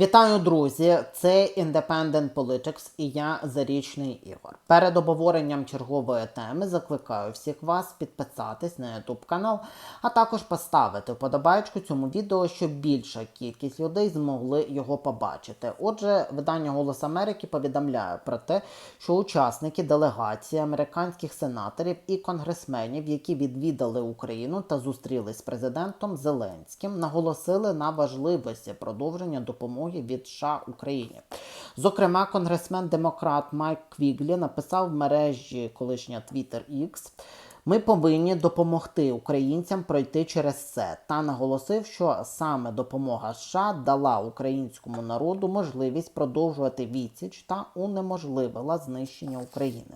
Вітаю, друзі! Це Independent Politics і я Зарічний Ігор. Перед обговоренням чергової теми закликаю всіх вас підписатись на YouTube канал, а також поставити вподобайку цьому відео, щоб більша кількість людей змогли його побачити. Отже, видання Голос Америки повідомляє про те, що учасники делегації американських сенаторів і конгресменів, які відвідали Україну та зустрілись з президентом Зеленським, наголосили на важливості продовження допомоги від США Україні. Зокрема, конгресмен-демократ Майк Квіглі написав в мережі колишня Twitter X, ми повинні допомогти українцям пройти через це та наголосив, що саме допомога США дала українському народу можливість продовжувати відсіч та унеможливила знищення України.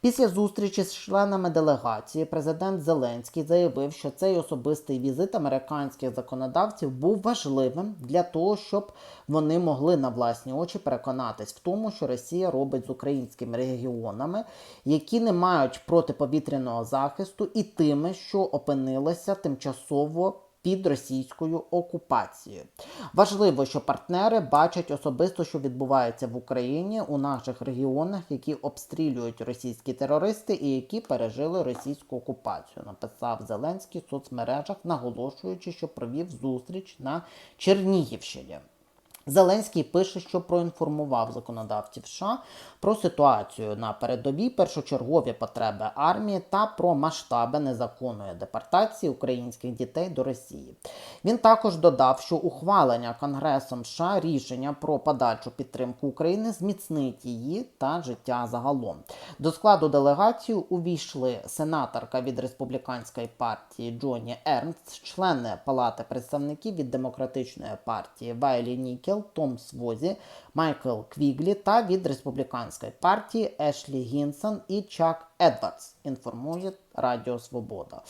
Після зустрічі з членами делегації президент Зеленський заявив, що цей особистий візит американських законодавців був важливим для того, щоб вони могли на власні очі переконатись в тому, що Росія робить з українськими регіонами, які не мають протиповітряного захисту, і тими, що опинилися тимчасово під російською окупацією. Важливо, що партнери бачать особисто, що відбувається в Україні у наших регіонах, які обстрілюють російські терористи і які пережили російську окупацію. Написав Зеленський в соцмережах, наголошуючи, що провів зустріч на Чернігівщині. Зеленський пише, що проінформував законодавців США про ситуацію на передовій, першочергові потреби армії та про масштаби незаконної депортації українських дітей до Росії. Він також додав, що ухвалення Конгресом США рішення про подальшу підтримку України зміцнить її та життя загалом. До складу делегації увійшли сенаторка від республіканської партії Джоні Ернст, члени Палати представників від демократичної партії Вайлі Нікел. Том Свозі, Майкл Квіглі та від республіканської партії Ешлі Гінсон і Чак Едвардс. Інформує Радіо Свобода.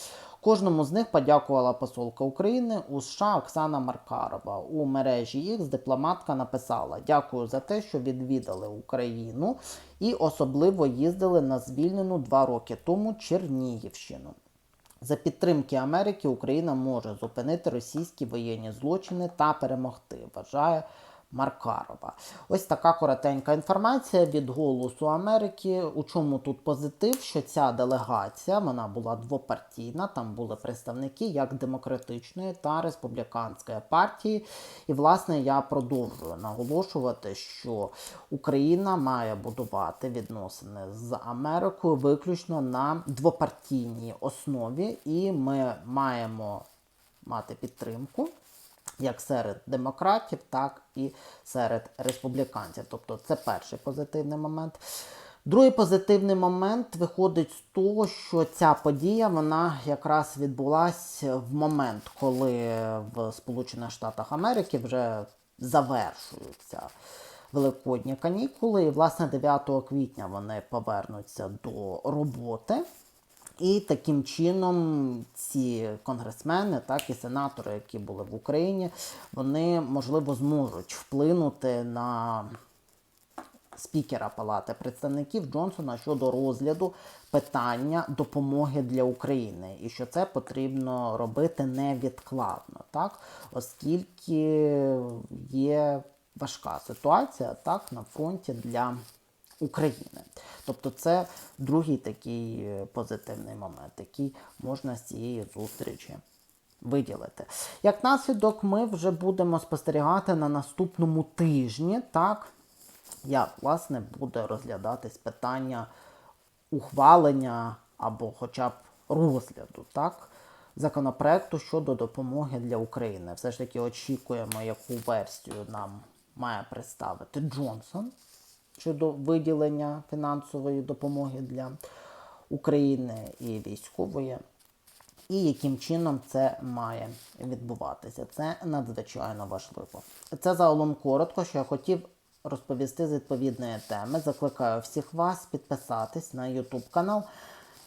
Кожному з них подякувала посолка України у США Оксана Маркарова. У мережі X дипломатка написала: Дякую за те, що відвідали Україну і особливо їздили на звільнену два роки тому Чернігівщину. За підтримки Америки Україна може зупинити російські воєнні злочини та перемогти. Вважає Маркарова. Ось така коротенька інформація від Голосу Америки. У чому тут позитив? Що ця делегація вона була двопартійна, там були представники як демократичної та республіканської партії. І, власне, я продовжую наголошувати, що Україна має будувати відносини з Америкою виключно на двопартійній основі, і ми маємо мати підтримку як серед демократів, так і серед республіканців. Тобто це перший позитивний момент. Другий позитивний момент виходить з того, що ця подія вона якраз відбулася в момент, коли в Сполучених Штатах Америки вже завершуються великодні канікули. І, власне, 9 квітня вони повернуться до роботи. І таким чином ці конгресмени, так і сенатори, які були в Україні, вони можливо зможуть вплинути на спікера Палати представників Джонсона щодо розгляду питання допомоги для України, і що це потрібно робити невідкладно, так, оскільки є важка ситуація так, на фронті для України. Тобто це другий такий е, позитивний момент, який можна з цієї зустрічі виділити. Як наслідок, ми вже будемо спостерігати на наступному тижні, так, як, власне, буде розглядатись питання ухвалення або хоча б розгляду, так, законопроекту щодо допомоги для України. Все ж таки очікуємо, яку версію нам має представити Джонсон щодо виділення фінансової допомоги для України і військової, і яким чином це має відбуватися. Це надзвичайно важливо. Це загалом коротко, що я хотів розповісти з відповідної теми. Закликаю всіх вас підписатись на YouTube канал.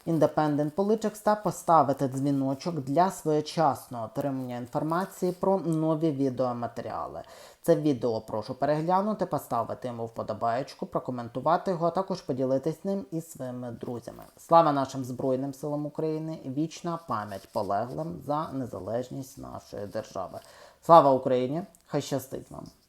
Independent Politics та поставити дзвіночок для своєчасного отримання інформації про нові відеоматеріали. Це відео прошу переглянути, поставити йому вподобаєчку, прокоментувати його, а також поділитись ним із своїми друзями. Слава нашим Збройним силам України! Вічна пам'ять полеглим за незалежність нашої держави. Слава Україні! Хай щастить вам!